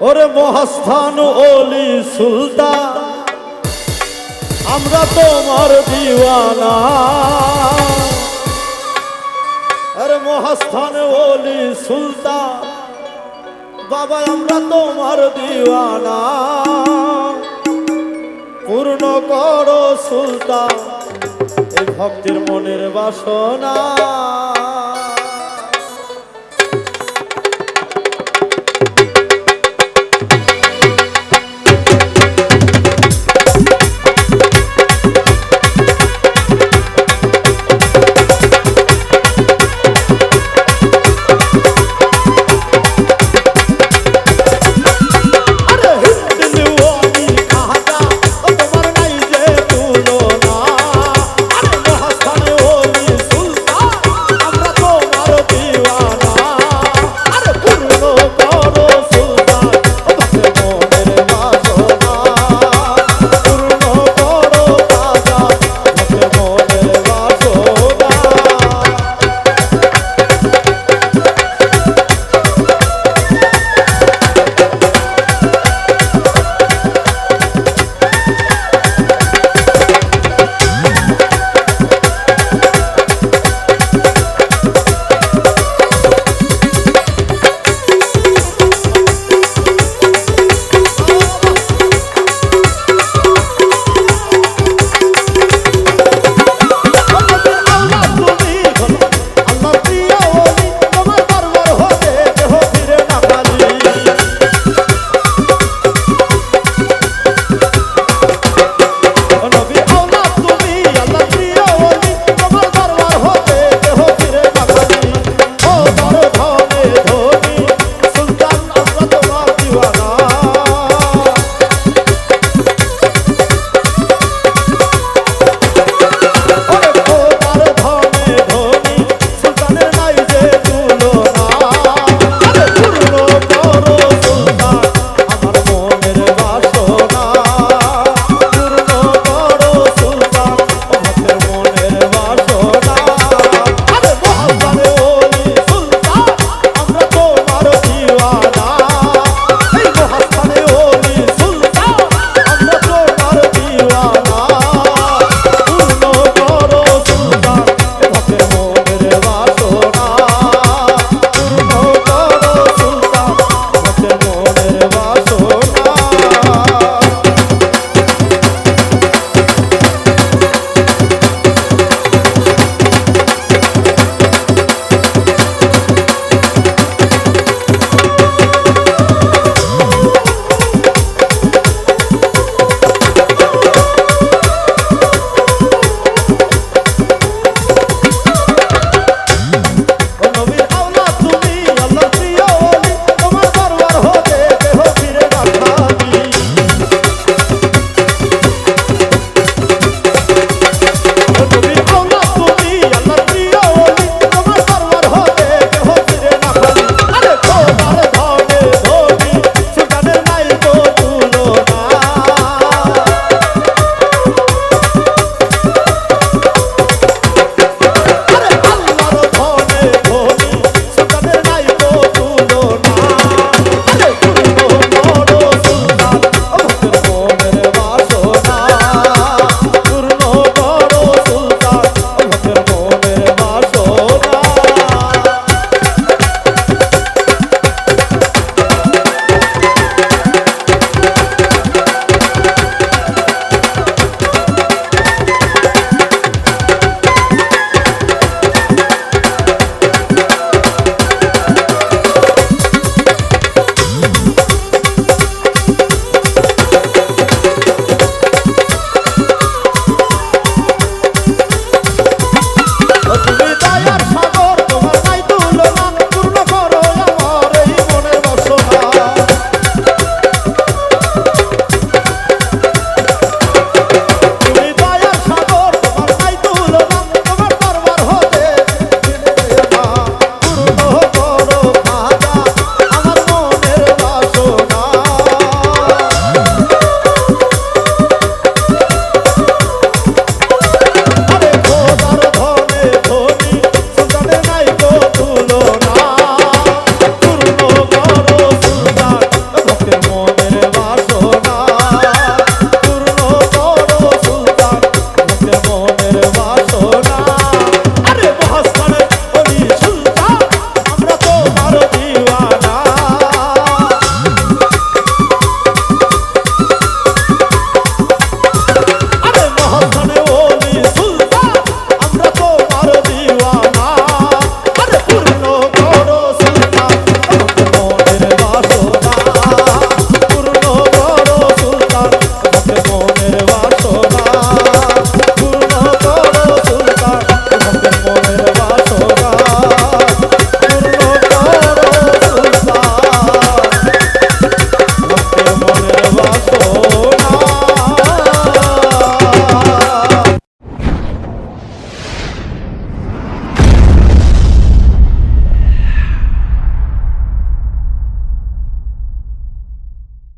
ওরে মহাস্থান ওলি সুলতান, আমরা তোমার দিওয়ানা। আরে মহাস্থান ওলি সুলতান, বাবা, আমরা তোমার দিওয়ানা। পূর্ণ করো সুলতান, এই ভক্তির মনের বাসনা।